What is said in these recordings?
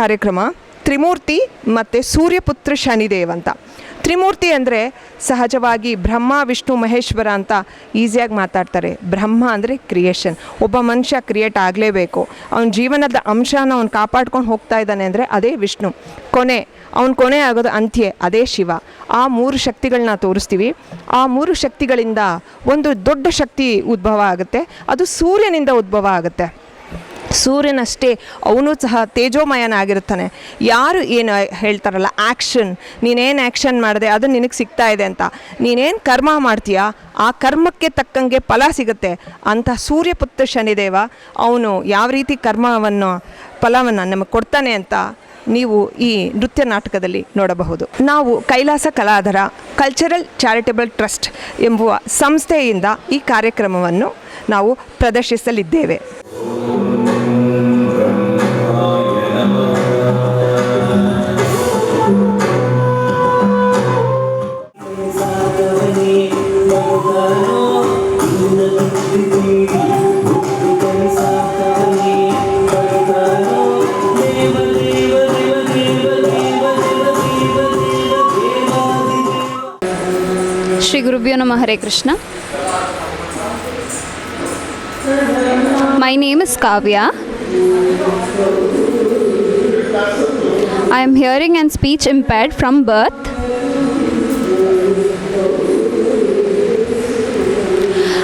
ಕಾರ್ಯಕ್ರಮ ತ್ರಿಮೂರ್ತಿ ಮತ್ತು ಸೂರ್ಯಪುತ್ರ ಶನಿದೇವ್ ಅಂತ. ತ್ರಿಮೂರ್ತಿ ಅಂದರೆ ಸಹಜವಾಗಿ ಬ್ರಹ್ಮ, ವಿಷ್ಣು, ಮಹೇಶ್ವರ ಅಂತ ಈಸಿಯಾಗಿ ಮಾತಾಡ್ತಾರೆ. ಬ್ರಹ್ಮ ಅಂದರೆ ಕ್ರಿಯೇಷನ್ ಒಬ್ಬ ಮನುಷ್ಯ ಕ್ರಿಯೇಟ್ ಆಗಲೇಬೇಕು. ಅವನ ಜೀವನದ ಅಂಶನ ಅವ್ನು ಕಾಪಾಡ್ಕೊಂಡು ಹೋಗ್ತಾ ಇದ್ದಾನೆ ಅಂದರೆ ಅದೇ ವಿಷ್ಣು. ಕೊನೆ, ಅವನ ಕೊನೆ ಆಗೋದು ಅಂತ್ಯ, ಅದೇ ಶಿವ. ಆ ಮೂರು ಶಕ್ತಿಗಳನ್ನ ತೋರಿಸ್ತೀವಿ. ಆ ಮೂರು ಶಕ್ತಿಗಳಿಂದ ಒಂದು ದೊಡ್ಡ ಶಕ್ತಿ ಉದ್ಭವ ಆಗುತ್ತೆ. ಅದು ಸೂರ್ಯನಿಂದ ಉದ್ಭವ ಆಗುತ್ತೆ. ಸೂರ್ಯನಷ್ಟೇ ಅವನು ಸಹ ತೇಜೋಮಯನಾಗಿರ್ತಾನೆ ಯಾರು ಏನು ಹೇಳ್ತಾರಲ್ಲ ಆ್ಯಕ್ಷನ್ ನೀನೇನು ಆ್ಯಕ್ಷನ್ ಮಾಡಿದೆ, ಅದು ನಿನಗೆ ಸಿಗ್ತಾ ಇದೆ ಅಂತ. ನೀನೇನು ಕರ್ಮ ಮಾಡ್ತೀಯಾ, ಆ ಕರ್ಮಕ್ಕೆ ತಕ್ಕಂಗೆ ಫಲ ಸಿಗುತ್ತೆ ಅಂತ ಸೂರ್ಯಪುತ್ರ ಶನಿದೇವ ಅವನು ಯಾವ ರೀತಿ ಕರ್ಮವನ್ನು, ಫಲವನ್ನು ನಮಗೆ ಕೊಡ್ತಾನೆ ಅಂತ ನೀವು ಈ ನೃತ್ಯ ನಾಟಕದಲ್ಲಿ ನೋಡಬಹುದು. ನಾವು Kailasa Kaladhara cultural charitable trust ಎಂಬುವ ಸಂಸ್ಥೆಯಿಂದ ಈ ಕಾರ್ಯಕ್ರಮವನ್ನು ನಾವು ಪ್ರದರ್ಶಿಸಲಿದ್ದೇವೆ. Gurubhyo Namah Hare Krishna. My name is Kavya. I am hearing and speech impaired from birth.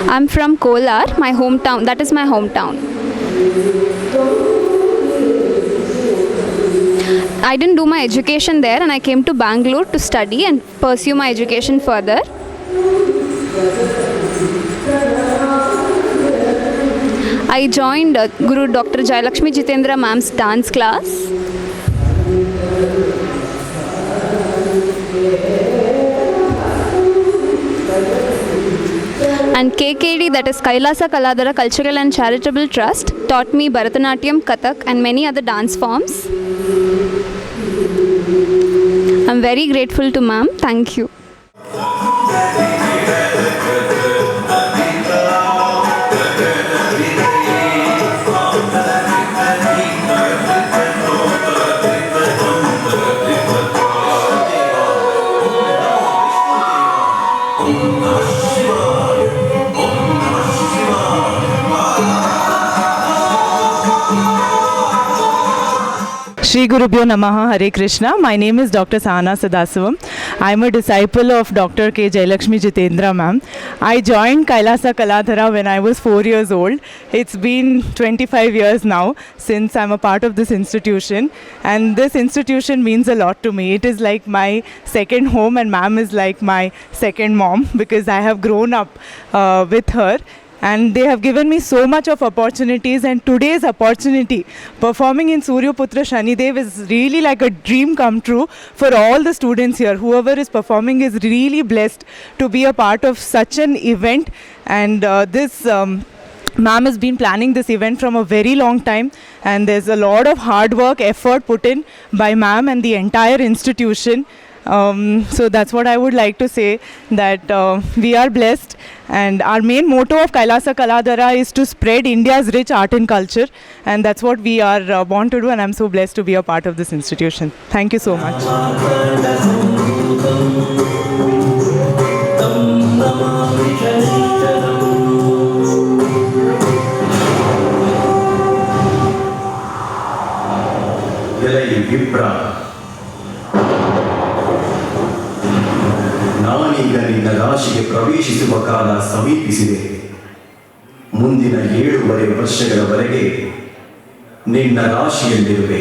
I'm from Kolar, my hometown. That is my hometown. I didn't do my education there and I came to Bangalore to study and pursue my education further. I joined Guru Dr. Jayalakshmi Jitendra ma'am's dance class. And KKD, that is Kailasa Kaladara Cultural and Charitable Trust, taught me Bharatanatyam, Kathak, and many other dance forms. I'm very grateful to ma'am. Thank you. Gurubhyo Namaha Hare Krishna. My name is Dr. Sahana Sadasivam. I am a disciple of Dr. K. Jayalakshmi Jitendra ma'am. I joined Kailasa Kaladhara when I was 4 years old. It's been 25 years now since I'm a part of this institution and this institution means a lot to me. It is like my second home and ma'am is like my second mom because I have grown up uh, with her and they have given me so much of opportunities. And today's opportunity performing in Suryaputra Shanidev is really like a dream come true for all the students here. Whoever is performing is really blessed to be a part of such an event. And uh, this um, Ma'am has been planning this event from a very long time, and there's a lot of hard work, effort put in by Ma'am and the entire institution. Um, so that's what I would like to say that uh, we are blessed, and our main motto of Kailasa Kaladhara is to spread India's rich art and culture, and that's what we are uh, born to do. And I'm so blessed to be a part of this institution. Thank you so much. ಸಮೀಪಿಸಿದೆ. ಮುಂದಿನ ಏಳೂವರೆ ವರ್ಷಗಳವರೆಗೆ ನಿನ್ನ ರಾಶಿಯಲ್ಲಿರುವೆ.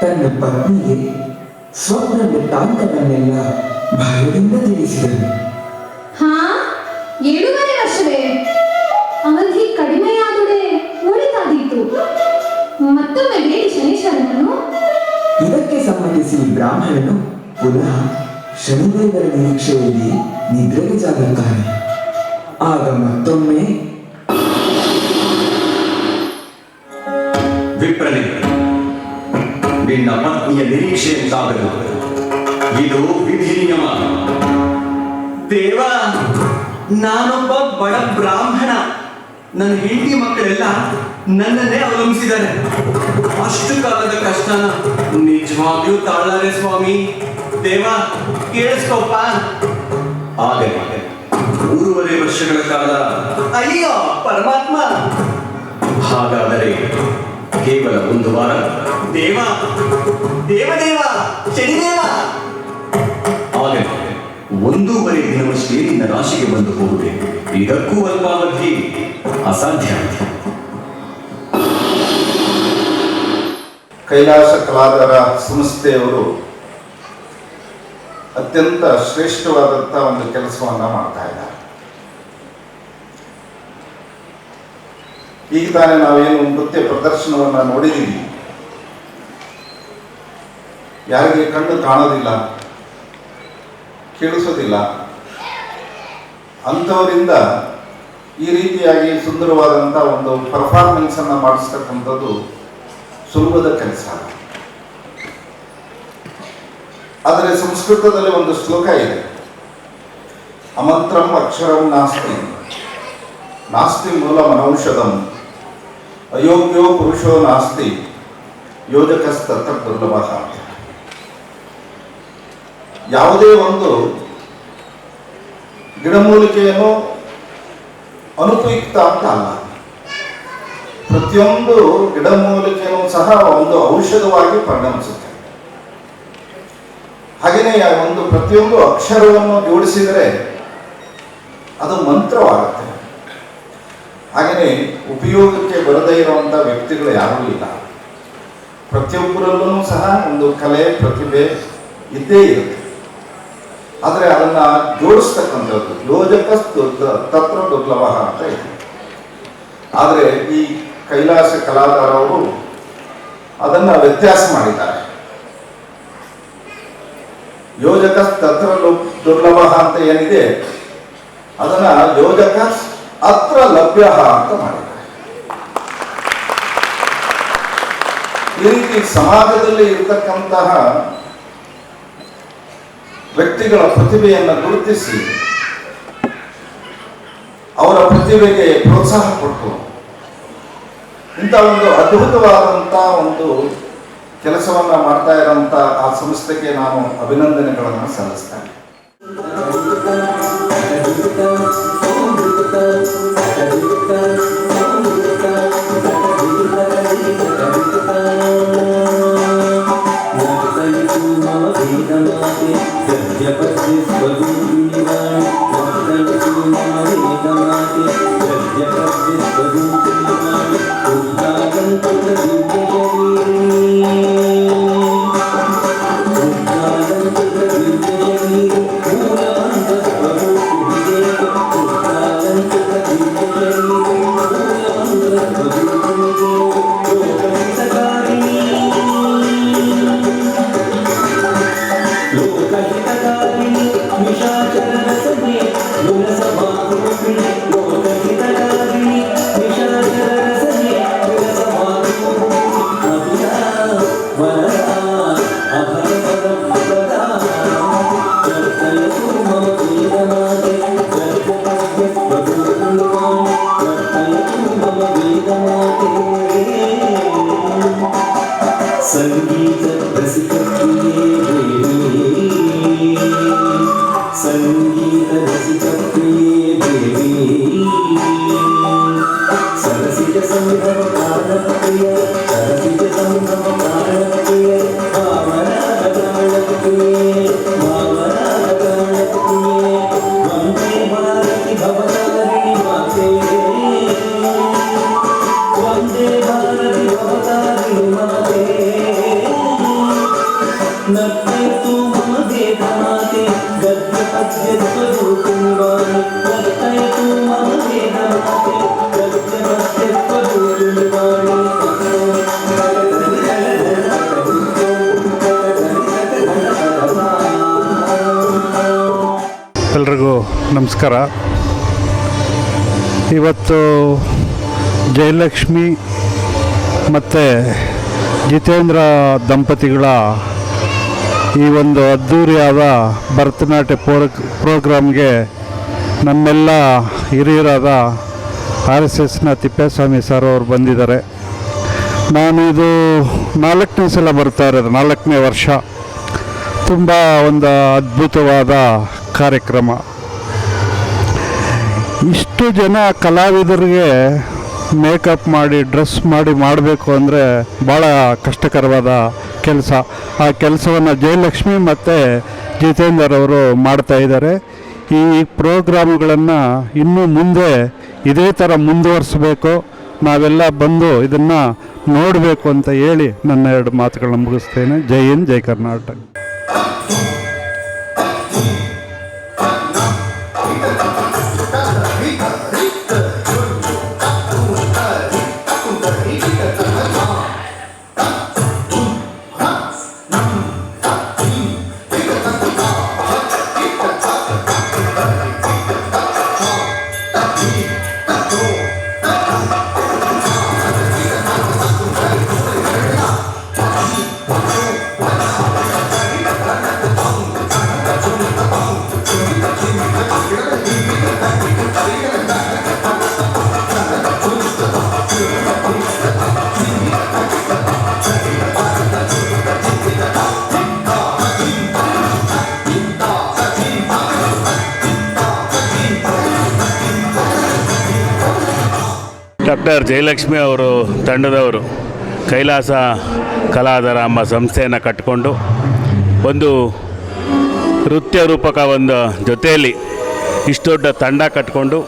ತನ್ನ ಪತ್ನಿಗೆ ಸ್ವಪ್ನ ವೃತ್ತಾಂತವನ್ನೆಲ್ಲ ಭಯದಿಂದ ತಿಳಿಸಿದನು. ಹಾ ಏಳೂವರೆ ವರ್ಷವೇ. ಅವಧಿ ಕಡಿಮೆಯಾದರೆ ಒಳಿತಾದೀತು ಮತ್ತೊಮ್ಮೆ ಬೇಡಿ ಶನೀಶ್ವರನನ್ನು ಇದಕ್ಕೆ ಸಮ್ಮತಿಸಿ ಬ್ರಾಹ್ಮಣನು ಪುನಃ ಶನಿದೇವರ ನಿರೀಕ್ಷೆಯಲ್ಲಿ ನಿದ್ರೆಗೆ ಜಾಗುತ್ತಾನೆ ಆಗ ಮತ್ತೊಮ್ಮೆ ವಿಪ್ರಲಿ ನಿನ್ನ ಪತ್ನಿಯ ನಿರೀಕ್ಷೆಯಿಂದಾಗಲು ಇದು ವಿಧಿ ನಿಯಮ. ದೇವ ನಾನೊಬ್ಬ ಬಡ ಬ್ರಾಹ್ಮಣ. ನನ್ನ ಹೆಂಡತಿ ಮಕ್ಕಳೆಲ್ಲ ನನ್ನನ್ನೇ ಅವಲಂಬಿಸಿದ್ದಾರೆ. ಅಷ್ಟು ಕಾಲದ ಕಷ್ಟನ ನಿಜವಾಗ್ಲೂ ತಾಳಾರೆ ಸ್ವಾಮಿ. ದೇವ, ಕೇಳಿಸ್ಕೋಪ್ಪ. ಆಗಲಿ ಮೂರುವರೆ ವರ್ಷಗಳ ಕಾಲ ಅಯ್ಯೋ, ಪರಮಾತ್ಮ. ಹಾಗಾದರೆ ಕೇವಲ ಒಂದು ವಾರ. ದೇವ, ದೇವದೇವ, ಶನಿದೇವ. ಒಂದೂವರೆ ದಿನವಷ್ಟೇ ನಿನ್ನ ರಾಶಿಗೆ ಬಂದು ಹೋಗಬೇಕು. ಇದಕ್ಕೂ ಅಲ್ಪಾವಧಿ ಅಸಾಧ್ಯ. ಕೈಲಾಸ ಕಲಾದರ ಸಂಸ್ಥೆಯವರು ಅತ್ಯಂತ ಶ್ರೇಷ್ಠವಾದಂಥ ಒಂದು ಕೆಲಸವನ್ನ ಮಾಡ್ತಾ ಇದ್ದಾರೆ. ಈಗ ತಾನೇ ನಾವೇನು ನೃತ್ಯ ಪ್ರದರ್ಶನವನ್ನು ನೋಡಿದ್ದೀವಿ ಯಾರಿಗೆ ಕಣ್ಣು ಕಾಣೋದಿಲ್ಲ. ಕೇಳಿಸೋದಿಲ್ಲ. ಅಂಥವರಿಂದ ಈ ರೀತಿಯಾಗಿ ಸುಂದರವಾದಂಥ ಒಂದು ಪರ್ಫಾರ್ಮೆನ್ಸ್ ಅನ್ನ ಮಾಡಿಸ್ತಕ್ಕಂಥದ್ದು ಸುಲಭದ ಕೆಲಸ. ಆದರೆ ಸಂಸ್ಕೃತದಲ್ಲಿ ಒಂದು ಶ್ಲೋಕ ಇದೆ. ಅಮಂತ್ರಂ ಅಕ್ಷರಂ ನಾಸ್ತಿ. ನಾಸ್ತಿ ಮೂಲ ಮನೌಷಧಂ. ಅಯೋಗ್ಯೋ ಪುರುಷೋ ನಾಸ್ತಿ. ಯೋಜಕಸ್ತತ್ರ ದುರ್ಲಭ ಯಾವುದೇ ಒಂದು ಗಿಡಮೂಲಿಕೆಯನ್ನು ಅನುಪಯುಕ್ತ ಅಂತ ಅಲ್ಲ. ಪ್ರತಿಯೊಂದು ಗಿಡಮೂಲಿಕೆಯೂ ಸಹ ಒಂದು ಔಷಧವಾಗಿ ಪರಿಣಮಿಸುತ್ತೆ. ಹಾಗೆಯೇ ಒಂದು ಪ್ರತಿಯೊಂದು ಅಕ್ಷರವನ್ನು ಜೋಡಿಸಿದರೆ ಅದು ಮಂತ್ರವಾಗುತ್ತೆ. ಹಾಗೆಯೇ ಉಪಯೋಗಕ್ಕೆ ಬರದೇ ಇರುವಂಥ ವ್ಯಕ್ತಿಗಳು ಯಾರೂ ಇಲ್ಲ. ಪ್ರತಿಯೊಬ್ಬರಲ್ಲೂ ಸಹ ಒಂದು ಕಲೆ, ಪ್ರತಿಭೆ ಇದ್ದೇ ಇರುತ್ತೆ. ಆದರೆ ಅದನ್ನ ಜೋಡಿಸ್ತಕ್ಕಂಥದ್ದು ಯೋಜಕ ತತ್ರ ದುರ್ಲಭ ಅಂತ ಇದೆ. ಆದರೆ ಈ ಕೈಲಾಸ ಕಲಾಕಾರವರು ಅದನ್ನ ವ್ಯತ್ಯಾಸ ಮಾಡಿದ್ದಾರೆ. ಯೋಜಕ ತತ್ರ ದುರ್ಲಭ ಅಂತ ಏನಿದೆ, ಅದನ್ನ ಯೋಜಕ ಅತ್ರ ಲಭ್ಯ ಅಂತ ಮಾಡಿದ್ದಾರೆ. ಈ ರೀತಿ ಸಮಾಜದಲ್ಲಿ ಇರತಕ್ಕಂತಹ ವ್ಯಕ್ತಿಗಳ ಪ್ರತಿಭೆಯನ್ನು ಗುರುತಿಸಿ ಅವರ ಪ್ರತಿಭೆಗೆ ಪ್ರೋತ್ಸಾಹ ಕೊಟ್ಟು ಇಂಥ ಒಂದು ಅದ್ಭುತವಾದಂಥ ಒಂದು ಕೆಲಸವನ್ನು ಮಾಡ್ತಾ ಇರೋಂಥ ಆ ಸಂಸ್ಥೆಗೆ ನಾನು ಅಭಿನಂದನೆಗಳನ್ನು ಸಲ್ಲಿಸ್ತೇನೆ. Tapi. ಸಂಗೀತ ಎಲ್ರಿಗೂ ನಮಸ್ಕಾರ. ಇವತ್ತು ಜಯಲಕ್ಷ್ಮಿ ಮತ್ತು ಜಿತೇಂದ್ರ ದಂಪತಿಗಳ ಈ ಒಂದು ಅದ್ಧೂರಿಯಾದ ಭರತನಾಟ್ಯ ಪ್ರೋಗ್ ಪ್ರೋಗ್ರಾಮ್ಗೆ ನಮ್ಮೆಲ್ಲ ಹಿರಿಯರಾದ ಆರ್ ಎಸ್ ಎಸ್ನ ತಿಪ್ಪೇಸ್ವಾಮಿ ಸರ್ ಅವರು ಬಂದಿದ್ದಾರೆ. ನಾನು ಇದು ನಾಲ್ಕನೇ ಸಲ ಬರ್ತಾ ಇರೋದು, ನಾಲ್ಕನೇ ವರ್ಷ. ತುಂಬ ಒಂದು ಅದ್ಭುತವಾದ ಕಾರ್ಯಕ್ರಮ. ಇಷ್ಟು ಜನ ಕಲಾವಿದರಿಗೆ ಮೇಕಪ್ ಮಾಡಿ, ಡ್ರೆಸ್ ಮಾಡಿ ಮಾಡಬೇಕು ಅಂದರೆ ಭಾಳ ಕಷ್ಟಕರವಾದ ಕೆಲಸ. ಆ ಕೆಲಸವನ್ನು ಜಯಲಕ್ಷ್ಮಿ ಮತ್ತು ಜಿತೇಂದರ್ ಅವರು ಮಾಡ್ತಾ ಇದ್ದಾರೆ. ಈ ಪ್ರೋಗ್ರಾಮ್ಗಳನ್ನು ಇನ್ನೂ ಮುಂದೆ ಇದೇ ಥರ ಮುಂದುವರಿಸಬೇಕು. ನಾವೆಲ್ಲ ಬಂದು ಇದನ್ನು ನೋಡಬೇಕು ಅಂತ ಹೇಳಿ ನನ್ನ ಎರಡು ಮಾತುಗಳನ್ನ ಮುಗಿಸ್ತೇನೆ. ಜೈ ಹಿಂದ್, ಜೈ ಕರ್ನಾಟಕ. ಡಾಕ್ಟರ್ ಜಯಲಕ್ಷ್ಮಿ ಅವರು ತಂಡದವರು ಕೈಲಾಸ ಕಲಾಧಾರ ಎಂಬ ಸಂಸ್ಥೆಯನ್ನು ಕಟ್ಟಿಕೊಂಡು ಒಂದು ನೃತ್ಯ ರೂಪಕ ಒಂದು ಜೊತೆಯಲ್ಲಿ ಇಷ್ಟು ದೊಡ್ಡ ತಂಡ ಕಟ್ಟಿಕೊಂಡು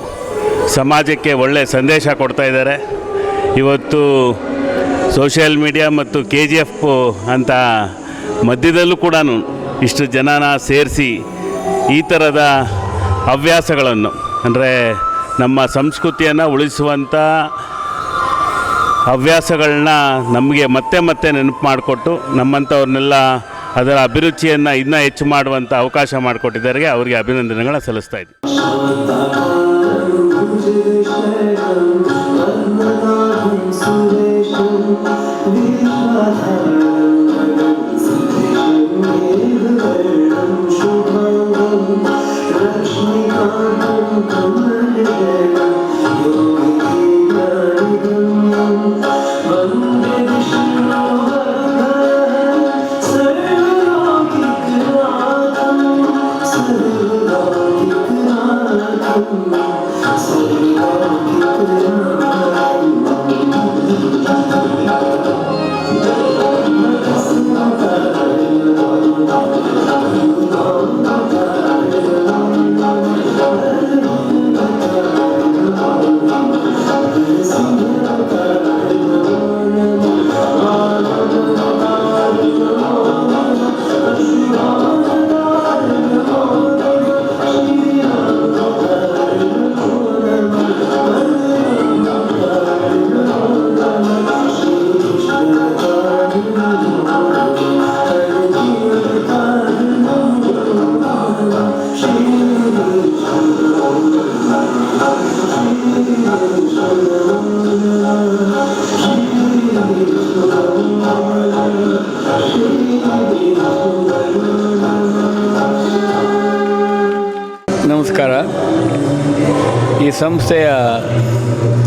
ಸಮಾಜಕ್ಕೆ ಒಳ್ಳೆಯ ಸಂದೇಶ ಕೊಡ್ತಾ ಇದ್ದಾರೆ. ಇವತ್ತು ಸೋಷಿಯಲ್ ಮೀಡಿಯಾ ಮತ್ತು ಕೆ ಜಿ ಎಫ್ ಅಂತ ಮಧ್ಯದಲ್ಲೂ ಕೂಡ ಇಷ್ಟು ಜನನ ಸೇರಿಸಿ ಈ ಥರದ ಹವ್ಯಾಸಗಳನ್ನು, ಅಂದರೆ ನಮ್ಮ ಸಂಸ್ಕೃತಿಯನ್ನು ಉಳಿಸುವಂಥ ಹವ್ಯಾಸಗಳನ್ನ ನಮಗೆ ಮತ್ತೆ ಮತ್ತೆ ನೆನಪು ಮಾಡಿಕೊಟ್ಟು ನಮ್ಮಂಥವ್ರನ್ನೆಲ್ಲ ಅದರ ಅಭಿರುಚಿಯನ್ನು ಇನ್ನೂ ಹೆಚ್ಚು ಮಾಡುವಂಥ ಅವಕಾಶ ಮಾಡಿಕೊಟ್ಟಿದ್ದಾರೆ ಅವರಿಗೆ ಅಭಿನಂದನೆಗಳನ್ನ ಸಲ್ಲಿಸ್ತಾ ಇದ್ದೀನಿ.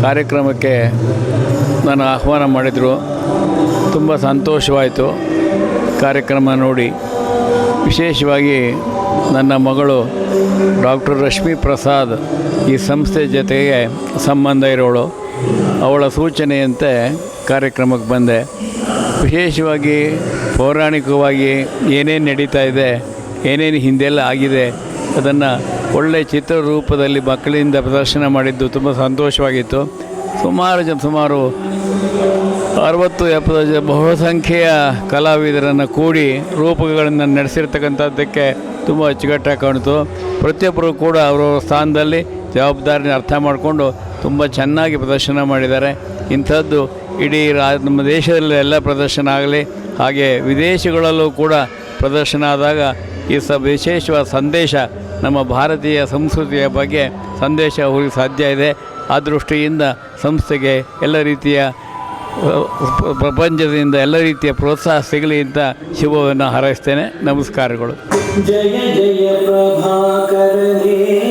ಕಾರ್ಯಕ್ರಮಕ್ಕೆ ನಾನು ಆಹ್ವಾನ ಮಾಡಿದರು. ತುಂಬ ಸಂತೋಷವಾಯಿತು. ಕಾರ್ಯಕ್ರಮ ನೋಡಿ ವಿಶೇಷವಾಗಿ ನನ್ನ ಮಗಳು ಡಾಕ್ಟರ್ ರಶ್ಮಿ ಪ್ರಸಾದ್ ಈ ಸಂಸ್ಥೆ ಜೊತೆಗೆ ಸಂಬಂಧ ಇರೋಳು. ಅವಳ ಸೂಚನೆಯಂತೆ ಕಾರ್ಯಕ್ರಮಕ್ಕೆ ಬಂದೆ. ವಿಶೇಷವಾಗಿ ಪೌರಾಣಿಕವಾಗಿ ಏನೇನು ನಡೀತಾ ಇದೆ, ಏನೇನು ಹಿಂದೆಲ್ಲ ಆಗಿದೆ, ಅದನ್ನು ಒಳ್ಳೆಯ ಚಿತ್ರರೂಪದಲ್ಲಿ ಮಕ್ಕಳಿಂದ ಪ್ರದರ್ಶನ ಮಾಡಿದ್ದು ತುಂಬ ಸಂತೋಷವಾಗಿತ್ತು. ಸುಮಾರು ಜನ, ಸುಮಾರು ಅರವತ್ತು, ಎಪ್ಪತ್ತು ಜ ಬಹುಸಂಖ್ಯೆಯ ಕಲಾವಿದರನ್ನು ಕೂಡಿ ರೂಪಕಗಳನ್ನು ನಡೆಸಿರ್ತಕ್ಕಂಥದ್ದಕ್ಕೆ ತುಂಬ ಅಚ್ಚುಕಟ್ಟಾಗಿ ಕಾಣಿತು ಪ್ರತಿಯೊಬ್ಬರು ಕೂಡ ಅವರವರ ಸ್ಥಾನದಲ್ಲಿ ಜವಾಬ್ದಾರಿನ ಅರ್ಥ ಮಾಡಿಕೊಂಡು ತುಂಬ ಚೆನ್ನಾಗಿ ಪ್ರದರ್ಶನ ಮಾಡಿದ್ದಾರೆ. ಇಂಥದ್ದು ಇಡೀ ರಾ, ನಮ್ಮ ದೇಶದಲ್ಲಿ ಎಲ್ಲ ಪ್ರದರ್ಶನ ಆಗಲಿ, ಹಾಗೆ ವಿದೇಶಗಳಲ್ಲೂ ಕೂಡ ಪ್ರದರ್ಶನ ಆದಾಗ ಈ ಸ ವಿಶೇಷವಾದ ಸಂದೇಶ ನಮ್ಮ ಭಾರತೀಯ ಸಂಸ್ಕೃತಿಯ ಬಗ್ಗೆ ಸಂದೇಶ ಹೋಗಿ ಸಾಧ್ಯ ಇದೆ. ಆ ದೃಷ್ಟಿಯಿಂದ ಸಂಸ್ಥೆಗೆ ಎಲ್ಲ ರೀತಿಯ ಪ್ರಪಂಚದಿಂದ ಎಲ್ಲ ರೀತಿಯ ಪ್ರೋತ್ಸಾಹ ಸಿಗಲಿ ಅಂತ ಶುಭವನ್ನು ಹಾರೈಸ್ತೇನೆ. ನಮಸ್ಕಾರಗಳು. ಜಯ ಜಯ ಪ್ರಭಾಕರನೇ.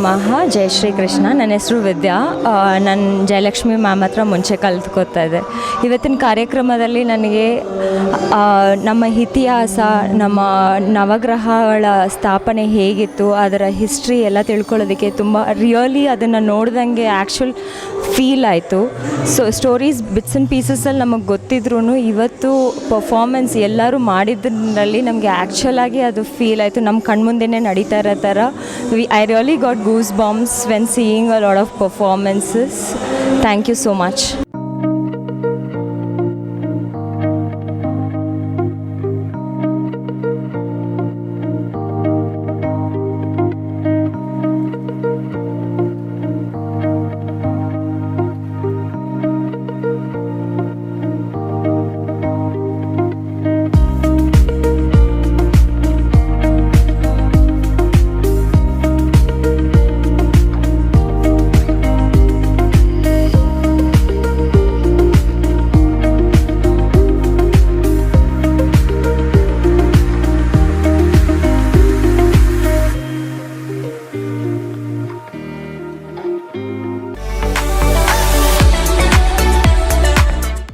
ನಮಃ. ಜೈ ಶ್ರೀ ಕೃಷ್ಣ ನನ್ನ ಹೆಸರು ವಿದ್ಯಾ. ನಾನು ಜಯಲಕ್ಷ್ಮಿ ಮ್ಯಾಮ್ ಹತ್ರ ಮುಂಚೆ ಕಲ್ತ್ಕೋತಾ ಇದ್ದೆ. ಇವತ್ತಿನ ಕಾರ್ಯಕ್ರಮದಲ್ಲಿ ನನಗೆ ನಮ್ಮ ಇತಿಹಾಸ, ನಮ್ಮ ನವಗ್ರಹಗಳ ಸ್ಥಾಪನೆ ಹೇಗಿತ್ತು, ಅದರ ಹಿಸ್ಟ್ರಿ ಎಲ್ಲ ತಿಳ್ಕೊಳ್ಳೋದಕ್ಕೆ ತುಂಬ ರಿಯಲಿ ಅದನ್ನು ನೋಡ್ದಂಗೆ ಆ್ಯಕ್ಚುಲ್ ಫೀಲ್ ಆಯಿತು. ಸೊ ಸ್ಟೋರೀಸ್ ಬಿಟ್ಸ್ ಆ್ಯಂಡ್ ಪೀಸಸಲ್ಲಿ ನಮಗೆ ಗೊತ್ತಿದ್ರೂ ಇವತ್ತು ಪರ್ಫಾರ್ಮೆನ್ಸ್ ಎಲ್ಲರೂ ಮಾಡಿದ್ರಲ್ಲಿ ನಮಗೆ ಆ್ಯಕ್ಚುಲಾಗಿ ಅದು ಫೀಲ್ ಆಯಿತು. ನಮ್ಮ ಕಣ್ಮುಂದೆನೇ ನಡೀತಾ ಇರೋ ಥರ. We I really got goose bumps when seeing a lot of performances thank you so much